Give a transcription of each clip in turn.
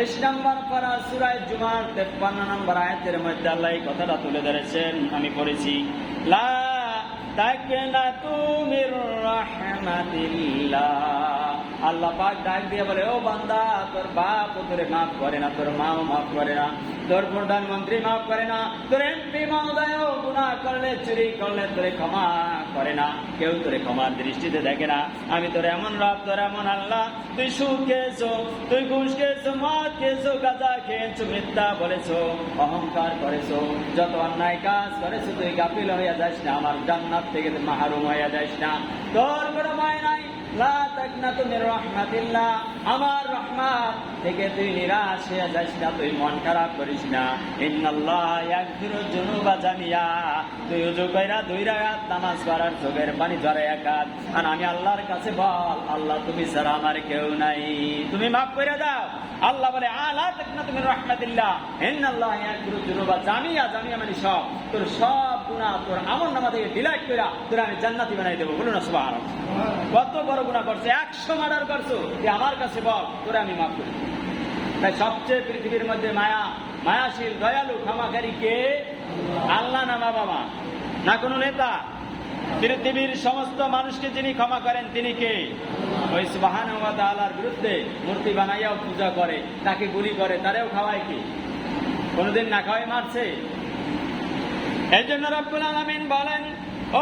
তেইশ নম্বর পারা সুরায় জুমার তেপ্পান্ন নম্বর আয়াতের মধ্যে আল্লাহ এই কথাটা তুলে ধরেছেন, আমি পড়েছি, লা তাকে না তুমি রাহমাতিল্লাহ। আল্লাহ পাক ডাক দিয়ে বলে, ও বান্দা, তোর বাপ তোরে মাফ করে না, তোর মাও মাফ করে না, তোর প্রধানমন্ত্রী মাফ করে না, তোর এমপি মহোদয় গুনাহ করলে, চুরি করলে তোরে ক্ষমা করে না, কেউ তোরে ক্ষমার দৃষ্টিতে দেখে না। আমি তোর এমন রব, তোর এমন আল্লাহ, তুই সুদ খেয়েছো, তুই ঘুষ খেয়েছো, মদ খেয়েছো, গাঁজা খেয়েছো মিথ্যা বলেছ, অহংকার করেছ, যত অন্যায় কাজ করেছ, তুই গাফিল হইয়া যাস না, আমার জান্নাত থেকে মাহরুম হইয়া যাস না। তোর কোনো ভয় নাই আমার তুই না, তুই মন খারাপ করিস না। তুই পানি ধরে একাত আর আমি আল্লাহর কাছে বল, আল্লাহ তুমি ছাড়া আমার কেউ নাই। তুমি মাফ করে দাও। আল্লাহ বলে আলা তাকনাতু মির রাহমাতিল্লাহ যুনুবা জামিয়া। জামিয়া মানে সব। তোর সব গুনাহ তোর আমল নামা থেকে ডিলাইট কইরা তোর আমি জান্নাতি বানাই দেবো, বলুন না সুবহানাল্লাহ। কত বড় গুণা করছে? একশো মার্ডার করছ? যে আমার কাছে বল, তোরে আমি মাফ করি। তাই সবচেয়ে পৃথিবীর মধ্যে মায়া, মায়াশীল, দয়ালু, ক্ষমাকারী কে? আল্লাহ না মা বাবা? না কোনো নেতা? পৃথিবীর সমস্ত মানুষকে যিনি ক্ষমা করেন, তিনি কে? ওই সুবাহান আল্লাহর বিরুদ্ধে মূর্তি বানাইয়াও পূজা করে, তাকে গুলি করে, তারেও খাওয়ায় কি? কোনোদিন না খাওয়াই মারছে? এই জন্য রব্বুল আলমিন বলেন,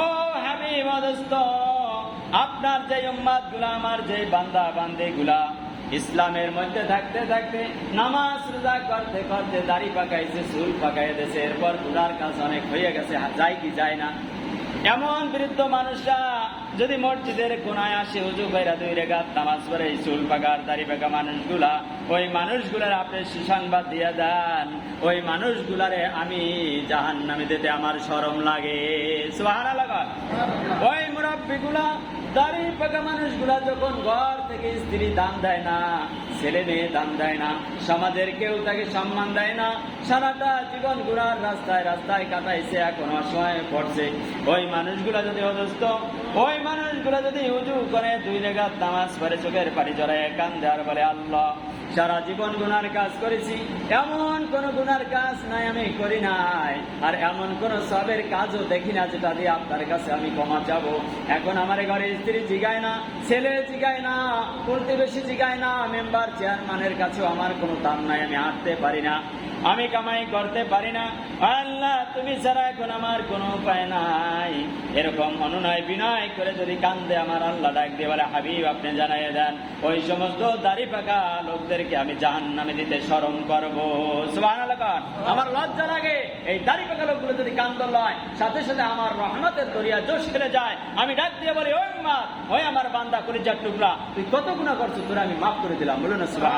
ও হাবি মদস্ত আপনার যে উম্মাদগুলা আমার যে বান্দা বান্দে গুলা ইসলামের মধ্যে থাকতে থাকতে নামাজ রোজা করতে করতে দাড়ি পাকাইছে, চুল পাকাই দিয়েছে, এরপরগুলার কাজ অনেক হয়ে গেছে যায় কি যায় না? এমন বৃদ্ধ মানুষরা যদি মসজিদের কোনায় আসে উজু ভাইরা দুই রেগাত নামাজ পড়ে, চুল পাকার, দাড়ি পাকা মানুষগুলা, ওই মানুষগুলার আপনি সুসংবাদ দিয়ে দেন। ওই মানুষগুলারে আমি জাহান নামে দিতে আমার সরম লাগে। সোহারা লাগা ওই মুরব্বীগুলা দাড়ি পাকা মানুষগুলা যখন ঘর থেকে স্ত্রী দান দেয় না, ছেলে মেয়ে দান দেয় না, সমাজের কেউ তাকে সম্মান দেয় না, সারাটা জীবন ঘোরার রাস্তায় রাস্তায় কাটাইছে, এখন অসময়ে পড়ছে। ওই মানুষগুলা যদি অসুস্থ, ওই মানুষগুলা যদি উজু করে দুই রেগাত তামাজ পড়ে চোখের পানি জড়ায় কান দেওয়ার বলে, আল্লাহ সারা জীবন গুনার কাজ করেছি, এমন কোন গুনার কাজ নাই আমি করি নাই। আর এমন কোন সবের কাজও দেখি না যেটা দিয়ে আপনার কাছে আমি ক্ষমা চাবো। এখন আমার ঘরে স্ত্রী জিগায় না, ছেলে জিগায় না, প্রতিবেশী জিগায় না, মেম্বার চেয়ারম্যানের কাছেও আমার কোনো দাম নাই, আমি হাঁটতে পারি না, আমি কামাই করতে পারি না। আল্লাহ, তুমি ছাড়া এখন আমার কোনো উপায় নাই। এরকম অনুনয় বিনয় করে যদি কান্দে আমার আল্লাহ ডাক দিয়ে বলে, হাবিব, আপনি জানাইয়ে দেন, ওই সমস্ত দাড়ি পাকা লোকদেরকে আমি জাহান নামে দিতে স্মরণ করব। আমার লজ্জা লাগে। এই দাড়ি পাকা লোকগুলো যদি কান্দ লয় সাথে সাথে আমার রহমতের দরিয়া জোশ খেলে যায়। আমি ডাক দিয়ে বলি, ওই মা ওই আমার বান্দা, কলিজার টুকরা, তুই কত গুণা করছ তোরা আমি মাফ করে দিলাম। বলুন সুবাহ